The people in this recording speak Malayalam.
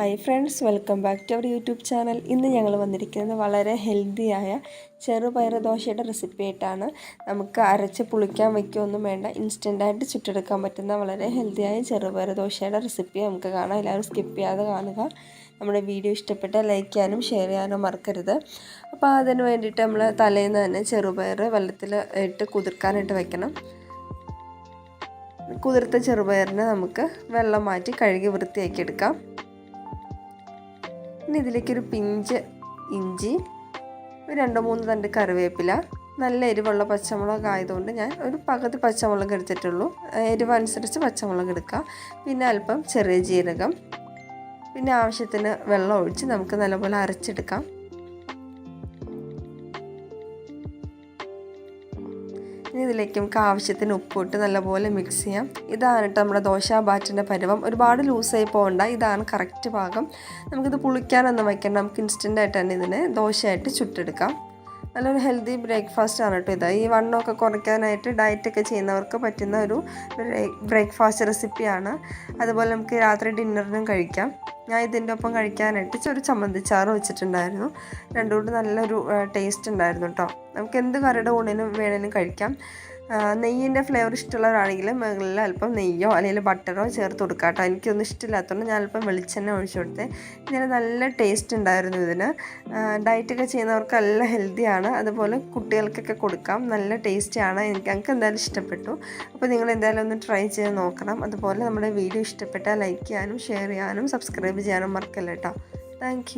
Hi friends welcome back to our YouTube channel ഇന്ന് ഞങ്ങൾ വന്നിരിക്കുന്നത് വളരെ ഹെൽത്തിയായ ചെറുപയർ ദോശയുടെ റെസിപ്പി ആയിട്ടാണ്. നമുക്ക് അരച്ച് പുളിക്കാൻ വയ്ക്കുകയൊന്നും വേണ്ട. ഇൻസ്റ്റന്റായിട്ട് ചുട്ടെടുക്കാൻ പറ്റുന്ന വളരെ ഹെൽത്തിയായ ചെറുപയർ ദോശയുടെ റെസിപ്പി നമുക്ക് കാണാം. എല്ലാവരും സ്കിപ്പ് ചെയ്യാതെ കാണുക. നമ്മുടെ വീഡിയോ ഇഷ്ടപ്പെട്ട ലൈക്ക് ചെയ്യാനും ഷെയർ ചെയ്യാനും മറക്കരുത്. അപ്പോൾ അതിന് വേണ്ടിയിട്ട് നമ്മൾ തലേന്ന് തന്നെ ചെറുപയർ വെള്ളത്തിൽ ഇട്ട് കുതിർക്കാനായിട്ട് വെക്കണം. കുതിർത്ത ചെറുപയറിനെ നമുക്ക് വെള്ളം മാറ്റി കഴുകി വൃത്തിയാക്കി എടുക്കാം. ഇനി ഇതിലേക്കൊരു പിഞ്ച് ഇഞ്ചി രണ്ടോ മൂന്ന് തണ്ട് കറിവേപ്പില നല്ല എരിവുള്ള പച്ചമുളക് ആയതുകൊണ്ട് ഞാൻ ഒരു പകുതി പച്ചമുളക് എടുത്തിട്ടുള്ളൂ. എരിവ് അനുസരിച്ച് പച്ചമുളക് എടുക്കുക പിന്നെ അല്പം ചെറിയ ജീരകം. പിന്നെ ആവശ്യത്തിന് വെള്ളം ഒഴിച്ച് നമുക്ക് നല്ലപോലെ അരച്ചെടുക്കാം. ഇനി ഇതിലേക്ക് ആവശ്യത്തിന് ഉപ്പിട്ട് നല്ലപോലെ മിക്സ് ചെയ്യാം. ഇതാണ് കേട്ടോ നമ്മുടെ ദോശ ബാറ്റിന്റെ പരുവം. ഒരുപാട് ലൂസായി പോകണ്ട. ഇതാണ് കറക്റ്റ് ഭാഗം. നമുക്കിത് പുളിക്കാനൊന്നും വയ്ക്കേണ്ട നമുക്ക് ഇൻസ്റ്റന്റായിട്ട് തന്നെ ഇതിനെ ദോശയായിട്ട് ചുട്ടെടുക്കാം. നല്ലൊരു ഹെൽത്തി ബ്രേക്ക്ഫാസ്റ്റ് ആണ് കേട്ടോ ഇത്. ഈ വണ്ണമൊക്കെ കുറയ്ക്കാനായിട്ട് ഡയറ്റൊക്കെ ചെയ്യുന്നവർക്ക് പറ്റുന്ന ഒരു ബ്രേക്ക്ഫാസ്റ്റ് റെസിപ്പിയാണ് അതുപോലെ നമുക്ക് രാത്രി ഡിന്നറിനും കഴിക്കാം. ഞാൻ ഇതിന്റെ ഒപ്പം കഴിക്കാനായിട്ട് ഒരു ചമ്മന്തിച്ചാറ് വെച്ചിട്ടുണ്ടായിരുന്നു. രണ്ടും കൂടി നല്ലൊരു ടേസ്റ്റ് ഉണ്ടായിരുന്നു കേട്ടോ നമുക്ക് എന്ത് കറിയുടെ കൂടെയും വേണേലും കഴിക്കാം. നെയ്യിന്റെ ഫ്ലേവർ ഇഷ്ടമുള്ളവരാണെങ്കിൽ മുകളിൽ അല്പം നെയ്യോ അല്ലെങ്കിൽ ബട്ടറോ ചേർത്ത് കൊടുക്കാം കേട്ടോ എനിക്കൊന്നും ഇഷ്ടമില്ലാത്തതുകൊണ്ട് ഞാൻ അല്പം വെളിച്ചെണ്ണ ഒഴിച്ചു കൊടുത്തേ. ഇതിന് നല്ല ടേസ്റ്റ് ഉണ്ടായിരുന്നു ഇതിന്. ഡയറ്റൊക്കെ ചെയ്യുന്നവർക്ക് നല്ല ഹെൽത്തിയാണ് അതുപോലെ കുട്ടികൾക്കൊക്കെ കൊടുക്കാം. നല്ല ടേസ്റ്റിയാണ് എനിക്ക് ഞങ്ങൾക്ക് എന്തായാലും ഇഷ്ടപ്പെട്ടു. അപ്പോൾ നിങ്ങൾ എന്തായാലും ഒന്ന് ട്രൈ ചെയ്ത് നോക്കണം. അതുപോലെ നമ്മുടെ വീഡിയോ ഇഷ്ടപ്പെട്ടാൽ ലൈക്ക് ചെയ്യാനും ഷെയർ ചെയ്യാനും സബ്സ്ക്രൈബ് ചെയ്യാനും മറക്കല്ല കേട്ടോ താങ്ക്